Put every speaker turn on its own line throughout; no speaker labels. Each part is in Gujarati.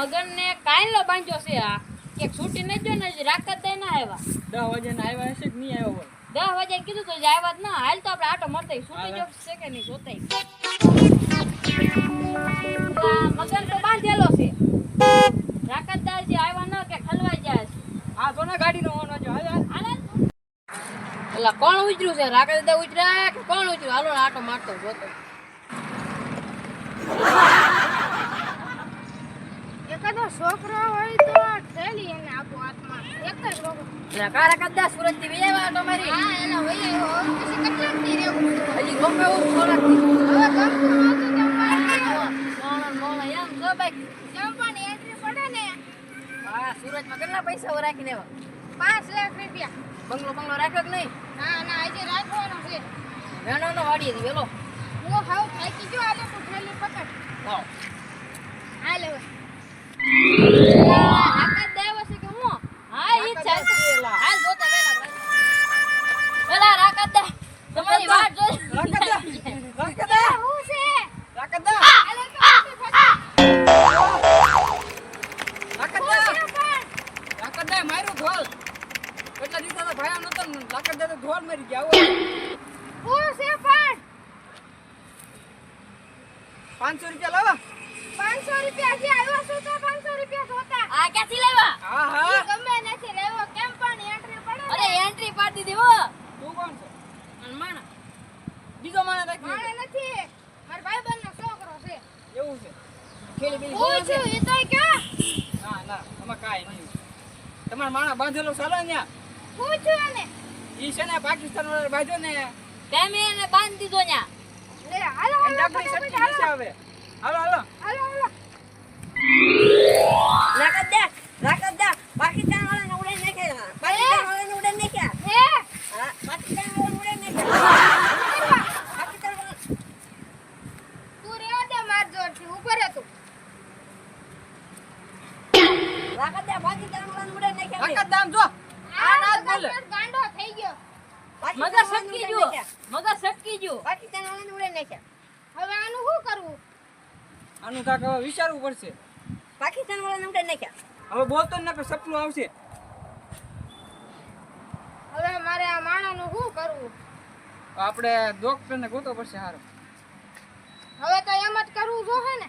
મગન ને કાયલો બાંધ્યો છે આ. કે છૂટી ન જો ને રાખત દઈ ના આવ્યા.
દસ વાગે ના આવ્યા હશે કે નહીં આવ્યો હોય?
દસ વાગે કીધું તો આવ્યા જ ના. હાલ તો આપણે આટો મરતા છૂટી જો છે કે નહીં જોતાઈ મગન તો બાંધેલો છે. રાખતદાર જે આવ્યા ન કે ખલવાઈ જાય છે.
હા તો ગાડી નો ઓનો જો. હાલ હાલ.
કોણ ઉતર્યું છે? રાખતદાર ઉતર્યા કે કોણ ઉતર્યું હાલો ને આટો મારતો જોતો.
એકાદો છોકરો હોય તો થેલી એને આપો હાથમાં. એક જ રોકડો.
એલા કા રાખતદાર સુરતથી વી આવ્યા આટો મારી
હા એના હોય એવો પછી રહેવું
થી
હવે તો
મોણ મોણ એમ જો બાઈક
જમવાની entry પડે ને.
હા સુરતમાં કેટલા પૈસા રાખીને એવા?
પાંચ લાખ રૂપિયા.
બંગલો બંગલો રાખ્યો કે નહીં?
ના ના આજે રાખવાનો છે.
વેણો નો વાડીએ થી વેલો.
હું હાવ થાકી ગયો આલે તું થેલી પકડ.
લાવ
હાલ હવે.
પાંચસો રૂપિયા લાવા.
પાંચસો રૂપિયા હજી આવ્યો છું તો રૂપિયા જોતા.
આ ક્યાંથી લેવા
હા હા.
ગમે નથી લેવો કેમ પણ એન્ટ્રી પડે
અરે એન્ટ્રી પાડી દીધી
તું કોણ છે?
હનુમાન
બીજો માણસ રાખ્યો
મારે નથી. મારા ભાઈબંધનો છોકરો છે.
એવું છે?
ખેલી બેલી
હું છું? એ તો કે
ના ના તમે કાઈ નહીં તમારા માણસ બાંધેલો ચાલે ને
હું છું એને?
ઈ છે ને પાકિસ્તાન વાળા બાંધ્યો ને?
તમે એને બાંધી દીધો ન્યા.
લે હાલો હાલો હાલો.
હવે. હાલો હાલો.
હાલો હાલો
રાખત દે રાખત દે પાકિસ્તાન વાળાને ઉડે નાખ્યા પાકિસ્તાન વાળાને ઉડે નાખ્યા
હે
પાકિસ્તાન વાળાને ઉડે નાખ્યા પાકિસ્તાન
તું રેવા દે માર જોરથી ઉપર હે તું
દે પાકિસ્તાન વાળાને ઉડે નાખ્યા
રાખત દામ જો
આ
ના બોલે.
ગાંડો થઈ ગયો
મગર સટકી ગયો મગજ સટકી જો
પાકિસ્તાન વાળાને ઉડે નાખ્યા
હવે આનું શું કરવું
આનું કાક વિચારવું પડશે
પાકિસ્તાન વાળાને ઉડે નાખ્યા?
હવે બોલતો જ નકર સપનું આવશે.
હવે મારે આ માણાનું શું કરવું?
આપણે ડોક્ટરને ગોતો પડશે હારો.
હવે તો એમ જ કરવું જો હે ને.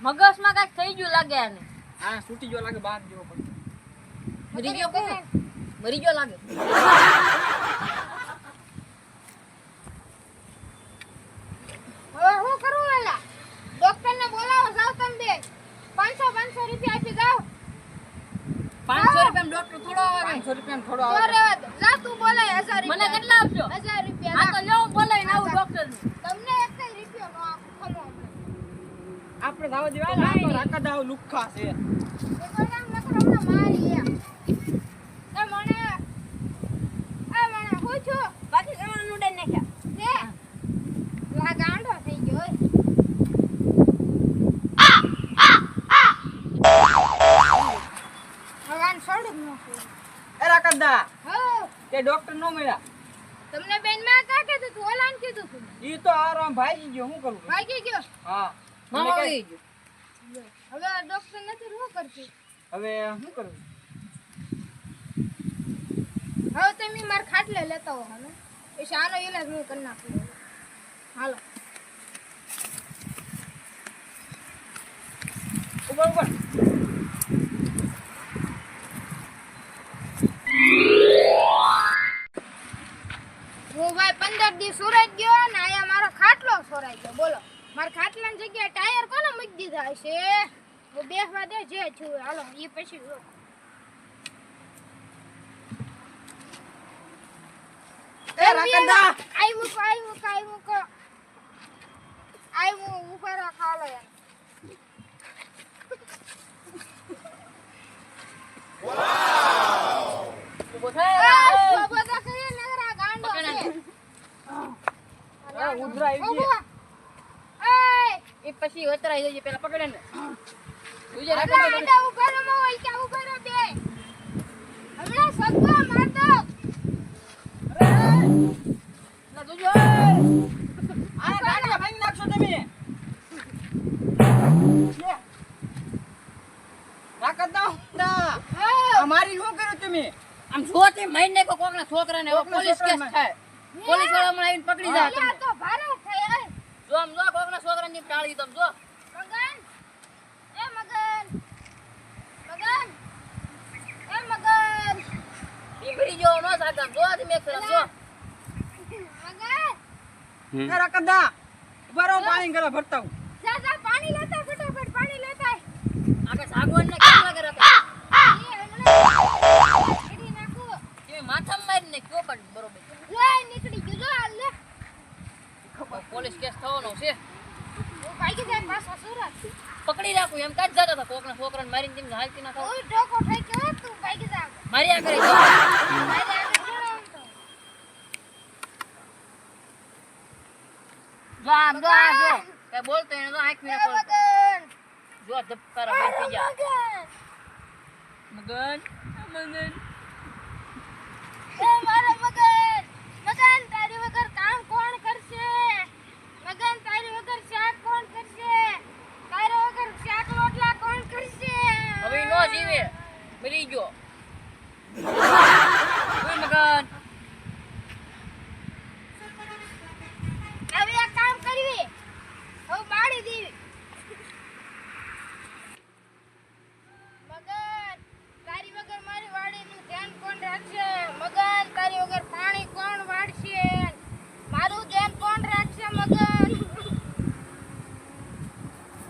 મગજમાં કાંઈક થઈ ગયું લાગે આને.
હા છૂટી ગયો લાગે બહાર જેવો પડશે.
મરી ગયો કોણ? મરી ગયો લાગે
હવે શું કરવું એલા ડોક્ટરને બોલાવો જાવ તમે બે પાંચસો પાંચસો રૂપિયા આપી જાવ
રૂપિયા ડોક્ટર થોડો આવે.
પાંચસો રૂપિયા થોડો
તો
આવે.
રેવા દે જા તું બોલે
1000
રૂપિયા.
મને કેટલા આપજો
1000 રૂપિયા.
હા તો લેવું બોલે આવું ડોક્ટર
તમને એક રૂપિયો નો આપું ખરો
આપણે દાવા દેવા ને આ તો રાખત દાવ લુખા છે.
એ તો નામ નકર હમણાં મારી એમ એ મને એ મને હું છું
પાકિસ્તાન વાળાને ઉડે નાખ્યા
લે લા ગાંડો થઈ ગયો ઓય. હવે આને છોડું જ નથી.
એ રાખત દા
હો,
ડોક્ટર નો મળ્યા.
તમને બેન મેં કાં કીધું તું? ઓલાન કીધું તું
ઈ તો આરામ ભાગી ગયો હું કરું?
ભાગી ગયો?
હા.
મામા આવી ગયો.
હવે આ ડોક્ટર નથી શું કરતી.
હવે શું કરું?
હવે તમે માર ખાટલે લેતા હો હવે પછી આનો ઈલાજ હું કરી નાખું. હાલો.
ઉપર ઉપર
પછી જો.
એ રાખત દા
આઈ મૂકો આઈ મૂકો આઈ મૂકો. આઈ હું ઉપર ખાલો એમ.
ઊભો થાય
આ બધા કરીએ ને આ ગાંડો છે.
ઉધરા આવી
એય
એ! પછી ઉતરાઈ જઈએ પેલા પકડે ને. તુજે રાખો
આડા ઊભા રહો, હોય ત્યાં ઊભા બે. હમણાં સગવા માર દો.
ના તુજો
આ ગાડીયા ભાંગી નાખશો તમે. મારી શું કર્યું તમે?
આમ જો તે મહિને કોકના છોકરાને પોલીસ કેસ થાય. પોલીસવાળા આવીને પકડી જાય
તો ભારે થઈ
જો આમ જો કોકના છોકરાની ટાળી તમે જો
મગન એ મગન મગન એ મગન
ઈગડી જેવો ન સાગમ જો તમે સરસ જો.
મગન
એ રકતદા ઊભા રહો પાણી ગળા ભરતા હું.
જા જા પાણી લેતા ફટાફટ પાણી લેતા.
આપણે સાગવાન ને કેમ લાગે રાખે
એ હમણાં કાઢી નાખું.
તમે માથામાં મારીને કયો પણ બરોબર.
લે, નીકળી ગયું, જો આ લે.
પોલીસ કેસ થવાનો છે.
હું ભાગી જાય પાછો સુરત.
પકડી રાખું એમ. કાજ જતા હતા કોકના છોકરાને મારીને તેમને હાલતી ના થાવ?
ઓય, ડોકો થઈ ગયો, તું ભાગી જા. આમ.
જો આ જો કઈ બોલતો એને તો આંખ ખોલતો
મગન.
જો ધબકારા બંધ થઈ જા
મગન.
મગન મગન
એ મારા મગન. મગન, તારી વગર કામ કોણ કરશે? મગન, તારી વગર શાક કોણ કરશે? તારા વગર શાક રોટલા કોણ કરશે?
હવે ઈ નો જીવે મરી ગયો ઓય મગન
હવે એક કામ કરવી. હવે બાળી દેવી. મગન, તારી વગર મારી વાડીનું ધ્યાન કોણ રાખશે? મગન, તારી વગર પાણી કોણ વાળશે? મારું ધ્યાન કોણ રાખશે મગન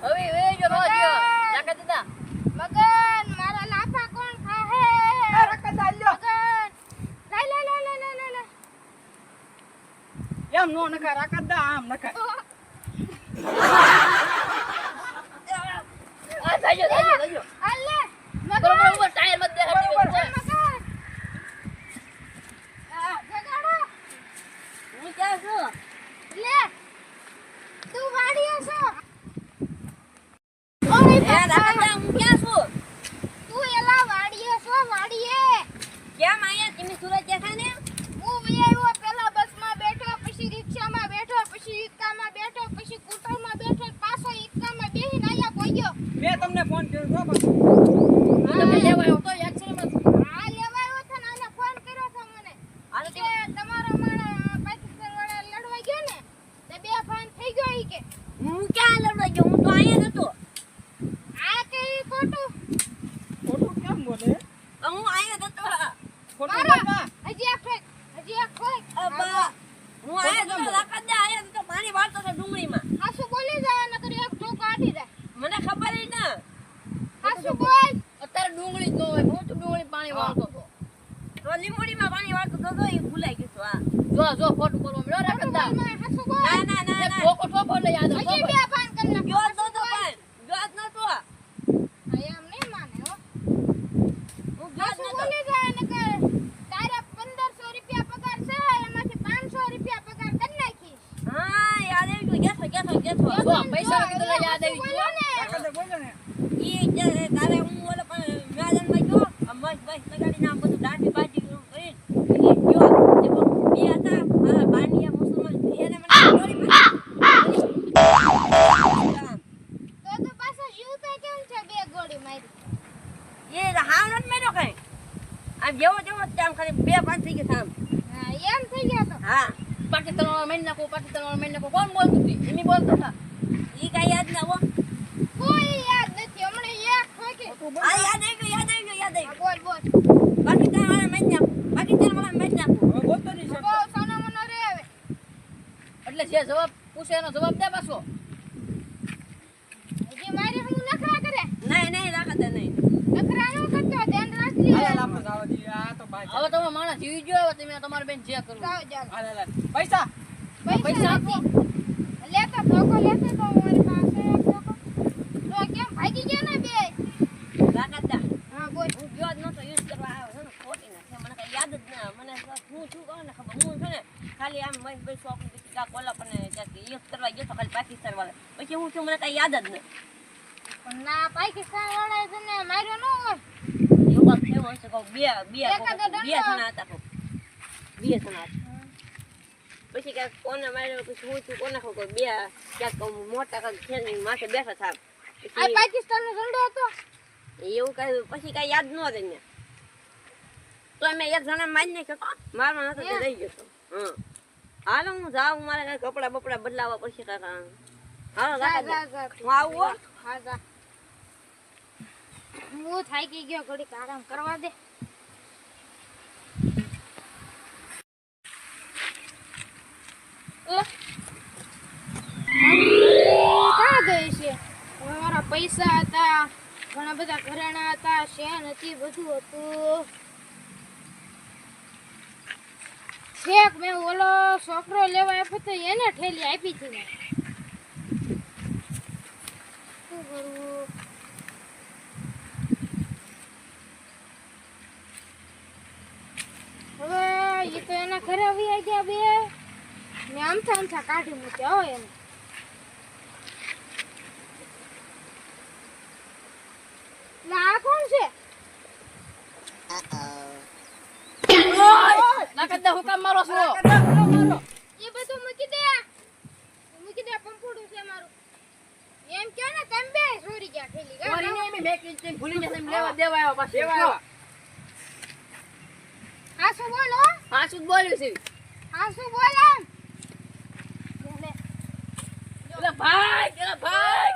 હવે વે જો નો જીવો નાકા દીધા
મગન મારા લાફા કોણ ખાહે
એ રકતદા લ્યો
મગન લે લે લે લે લે લે
એમ નો નખાય આમ નખાય.
આ બરોબર ઉપર ટાયર મત દે
બરોબર.
જગાડો.
હું ક્યાં છું?
લે તું વાડીએ છો. ઓય
હું ક્યાં છું?
તું એલા વાડીએ છો વાડીએ.
કેમ અહીંયા તમે સુરત જતા ને
હું વિયાયો પેલા બસમાં બેઠો પછી રિક્ષામાં બેઠો પછી ઈક્કામાં બેઠો પછી સ્કૂટરમાં બેઠો પાછો ઈક્કામાં બેહીને આયા પહોંચ્યો
મેં તમને ફોન કર્યો છો પાછો.
તમે લેવા આવ્યો તો એક્સિડન્ટ
આ લેવાયો હતો ને આને ફોન કર્યો હતો મને
હાલો
કે તમારો માણસ પાકિસ્તાન વાળા લડવા ગયો ને તે બે ફોન થઈ ગયો ઈ કે
હું ક્યાં લડવા ગયો હું તો અહીંયા નતો
આ કે ઈ ખોટું
ખોટું કેમ બોલે
હું અહીંયા નતો
ખોટું
મારો
બોલમાં.
હજી એક ઠોક હજી એક ઠોક
અబ్బા હું અહીંયા નતો રકતદા અહીંયા નતો પાણી વાળતો હતો ડુંગળીમાં
હાસુ બોલી જાય નકર એક ઠોક કાઢી જાય
મને ખબર ય ના
હાસુ બોલ
અત્યારે ડુંગળી જ ન હોય હું તો ડુંગળી પાણી વાળતો હતો
તો લીંબોડીમાં તો એ ભૂલાઈ ગયું હતું, હા.
જો જો ખોટું બોલવા મળ્યો રાખતા
ના ના ના ના.
ઠોકો ઠોકો એટલે યાદ
હજી બે ફોન કરી નાખ.
ગયો જ
હાસુ
નતો
બોલ.
પણ ગયો જ નતો
હા, એમ નહીં માને હો
હું ગયો
હાસુ
જ નતો
બોલી જાય નકર તારા 1500 રૂપિયા પગાર છે એમાંથી 500 રૂપિયા પગાર કરી નાખીશ
હા યાદ આવી ગયું ગેસો ગેસો ગેસો
જો પૈસા કીધું એટલે યાદ આવી
બોલો ને
રકતદા બોલો ને
ઈ જે તારે હું ઓલો પણ મેદાનમાં ગયો આ મસ્ત બસ લગાડીને આમ બધું દાઢી બાઢી કરીને કરીને ઈ ગયો તે બહુ બે હતા મારા બાંડિયા મુસલમાન એને મને ગોળી મારી આમ.
તો તો પાછો જીવતો કેમ છે બે ગોળી મારી
એ હાવ નથી મેર્યો કઈ આમ જેવો જેવો જ આમ ખાલી બે પાંચ થઈ ગયા આમ
એમ થઈ ગયા તો.
હા.
પાકિસ્તાન વાળા મહિને નાખો પાકિસ્તાન વાળા મહિને નાખો. કોણ બોલતું હતી એમ બોલતો હતા.
ઈ કઈ યાદ ના હો.
કોઈ યાદ નથી હમણાં એક ઠોકી
આ યાદ આવી ગયો યાદ આવી ગયો યાદ આવી
બોલ બોલ.
વાળા નાખું. નાખું.
હવે બોલતો નહીં
બહુ
શકતો.
સોનો મનો રે હવે.
એટલે જે જવાબ પૂછે એનો જવાબ દે પાછો.
મારી હું નખરા કરે?
નહીં નહીં રાખતા નહીં.
નખરા નો કરતો ધ્યાન
હવે તમે માણસ જીવી ગયો હવે તમે તમારે બેન જે કરવું.
પૈસા.
પૈસા આપો. લેતા ધોકો લેતો તો મારી પાસે એક ધોકો તો કેમ ભાગી ગયા ને બે?
રાખતા
હા બોલ.
હું ગયો જ નતો યુઝ કરવા આવ્યો. છે ને ખોટી નથી મને કઈ યાદ જ ના મને હું છું કહું ને ખબર? હું છે ને ખાલી આમ બસ બસ શોખની કા કોલા પણ યુઝ કરવા ગયો તો ખાલી પાકિસ્તાન વાળા. પછી હું છું મને કઈ યાદ જ નહીં
પણ ના પાકિસ્તાન વાળા છે ને માર્યો ન હોય.
એવું કાંઈક હશે કહું બે બે બે જણા હતા કહું બે જણા પછી ક્યાંક કોને માર્યો પછી હું છું કોને ખબર બે ક્યાંક મોટા કાંઈક છે માથે બેઠા હતા
આ પાકિસ્તાન નો ઝંડો હતો?
એવું કઈ પછી કઈ યાદ ન રહે ને. તો અમે એક જણા મારી નાખ્યો મારવા નતો તે રહી જતો તો. હાલો હું જાઉં મારે કઈ કપડા બપડા પડશે કાકા હાલો દે.
જા.
હું આવું હો.
હા જા. હું થાકી ગયો થોડીક આરામ કરવા દે. ગઈ છે? મારા પૈસા હતા, ઘણા બધા ઘરેણા હતા, શેન હતી, બધું હતું. છેક મેં ઓલો છોકરો લેવા આપ્યો તો એને ઠેલી આપી હતી મેં. શું કરવું હવે એ તો એના ઘરે આવી ગયા બે. ને આમથા આમથા કાઢી મૂક્યા હોય એને. આ કોણ છે?
લાકડા હું મારો છો.
એ બધું મૂકી દે. મૂકી દે પંપોડું છે મારું. એમ કે ને તમે બે સોરી ગયા ઠેલી. ગા,
ચોરી
ગા.
નહીં, મેં મેકીને તેને લેવા દેવા આવ્યા પાછા.
લેવા આવ્યા.
હા બોલો?
હા શું બોલ્યું છે?
હા બોલો? બોલે
ભાઈ ભાઈ.